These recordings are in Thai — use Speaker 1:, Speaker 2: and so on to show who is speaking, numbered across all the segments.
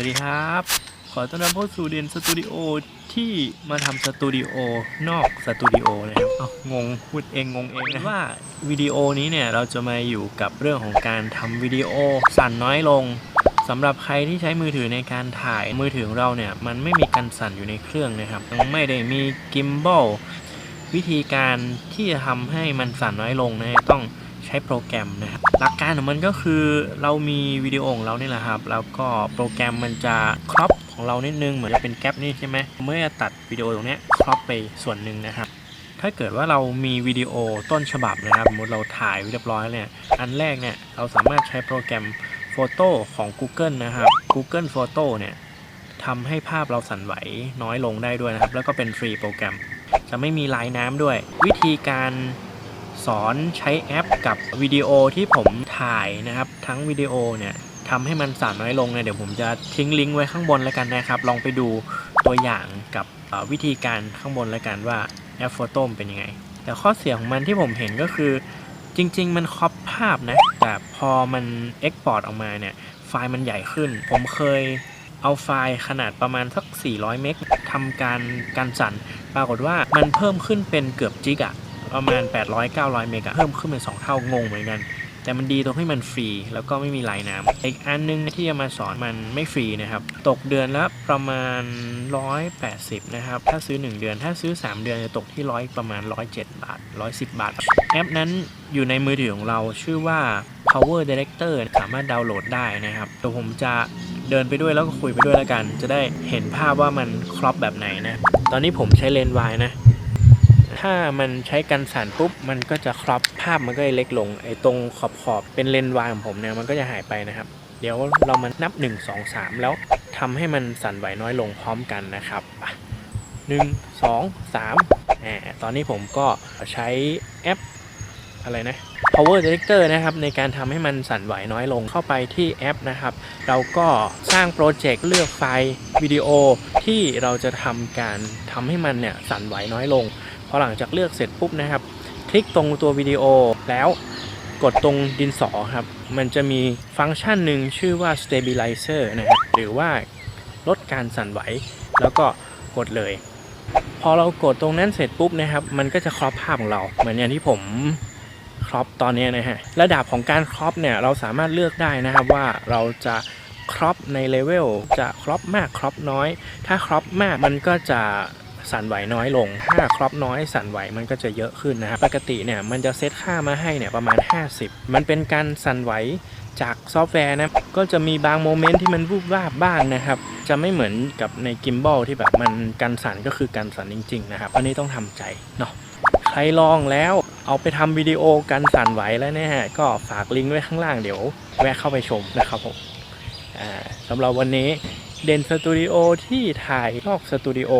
Speaker 1: วัสดีครับ ขอต้อนรับเข้าสู่เดนสตูดิโอที่มาทำสตูดิโอนอกสตูดิโอนะครับเอางงพูดเองงงเองนะว่าวิดีโอนี้เนี่ยเราจะมาอยู่กับเรื่องของการทำวิดีโอสั่นน้อยลงสำหรับใครที่ใช้มือถือในการถ่ายมือถือของเราเนี่ยมันไม่มีการสั่นอยู่ในเครื่องนะครับไม่ได้มีกิมบอลวิธีการที่จะทำให้มันสั่นน้อยลงนะต้อง ใช้โปรแกรมนะครับหลักการของมันก็คือเรามีวิดีโอของเราเนี่แหละครับ แล้วก็โปรแกรมมันจะครอปของเรานิดนึงเหมือนจะเป็นแกลบนี่ใช่ไหมเมื่อตัดวิดีโอตรงนี้ครอปไปส่วนหนึ่งนะครับถ้าเกิดว่าเรามีวิดีโอต้นฉบับนะครับสมมติเราถ่ายเรียบร้อยเนี่ยอันแรกเนี่ยเราสามารถใช้โปรแกรมโฟโต้ของ Google นะครับ Google Photo เนี่ยทำให้ภาพเราสั่นไหวน้อยลงได้ด้วยนะครับ แล้วก็เป็นฟรีโปรแกรม จะไม่มีลายน้ำด้วย วิธีการ สอนใช้แอปกับวิดีโอที่ผมถ่ายนะครับ ทั้งวิดีโอเนี่ยทำให้มันสั่นน้อยลงเนี่ยเดี๋ยวผมจะทิ้งลิงก์ไว้ข้างบนแล้วกันนะครับ ลองไปดูตัวอย่างกับวิธีการข้างบนแล้วกันว่าแอปโฟโต้เป็นยังไง แต่ข้อเสียของมันที่ผมเห็นก็คือจริง ๆ มันครอปภาพนะ แต่พอมันเอ็กพอร์ตออกมาเนี่ย ไฟล์มันใหญ่ขึ้น ผมเคยเอาไฟล์ขนาดประมาณสัก 400 เมกทำการการสั่น ปรากฏว่ามันเพิ่มขึ้นเป็นเกือบจิกอะ ประมาณ 800-900 เมกะเพิ่มขึ้นเป็น 2 เท่างงเหมือนกัน แต่มันดีตรงที่มันฟรี แล้วก็ไม่มีลายน้ำอีกอันนึงที่จะมาสอนมันไม่ฟรีนะครับ ตกเดือนละประมาณ 180 นะครับ ถ้าซื้อ 1 เดือน ถ้าซื้อ 3 เดือนจะตกที่ร้อยประมาณ 107 บาท 110 บาท แอปนั้นอยู่ในมือถือของเราชื่อว่า Power Director สามารถดาวน์โหลดได้นะครับเดี๋ยวผมจะเดินไปด้วยแล้วก็คุยไปด้วยแล้วกัน จะได้เห็นภาพว่ามันครอปแบบไหนนะ ตอนนี้ผมใช้เลนส์วายนะ ถ้ามันใช้กันสั่นปุ๊บ มันก็จะครอปภาพมันก็จะเล็กลง ไอ้ตรงขอบขอบๆเป็นเลนส์วายของผมเนี่ยมันก็จะหายไปนะครับ เดี๋ยวเรามานับ 1 2 3 แล้วทำให้มันสั่นไหวน้อยลงพร้อมกันนะครับหนึ่งสองสามอ่าตอนนี้ผมก็ใช้แอปอะไรนะ Power Director นะครับ ในการทำให้มันสั่นไหวน้อยลงเข้าไปที่แอปนะครับ เราก็สร้างโปรเจกต์เลือกไฟล์วิดีโอที่เราจะทำการทำให้มันเนี่ยสั่นไหวน้อยลง พอหลังจากเลือกเสร็จปุ๊บนะครับ คลิกตรงตัววิดีโอแล้วกดตรงดินสอครับ มันจะมีฟังก์ชันหนึ่งชื่อว่า stabilizer นะครับ หรือว่าลดการสั่นไหว แล้วก็กดเลย พอเรากดตรงนั้นเสร็จปุ๊บนะครับ มันก็จะครอปภาพของเรา เหมือนอย่างที่ผมครอปตอนนี้นะฮะ ระดับของการครอปเนี่ยเราสามารถเลือกได้นะครับว่าเราจะครอปในเลเวลจะครอปมากครอปน้อย ถ้าครอปมากมันก็จะ สั่นไหวน้อยลง ถ้าครอปน้อยสั่นไหวมันก็จะเยอะขึ้นนะครับ ปกติเนี่ยมันจะเซตค่ามาให้เนี่ยประมาณ 50 มันเป็นการสั่นไหวจากซอฟต์แวร์นะ ก็จะมีบางโมเมนต์ที่มันวูบวาบบ้างนะครับ จะไม่เหมือนกับในกิมบอลที่แบบมันการสั่นก็คือการสั่นจริง ๆ นะครับ อันนี้ต้องทำใจเนาะ ใครลองแล้วเอาไปทำวิดีโอกันสั่นไหวแล้วเนี่ยก็ฝากลิงก์ไว้ข้างล่างเดี๋ยว แวะเข้าไปชมนะครับผมสำหรับวันนี้ เด่นสตูดิโอที่ถ่ายนอกสตูดิโอ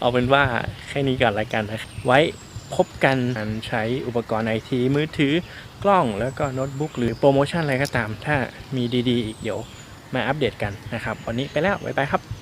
Speaker 1: เอาเป็นว่าแค่นี้ก่อนละกันนะไว้พบกันการใช้อุปกรณ์ไอทีมือถือกล้องแล้วก็โน้ตบุ๊กหรือโปรโมชั่นอะไรก็ตาม ถ้ามีดีๆ อีกเดี๋ยวมาอัปเดตกันนะครับ วันนี้ไปแล้ว บ๊ายบายครับ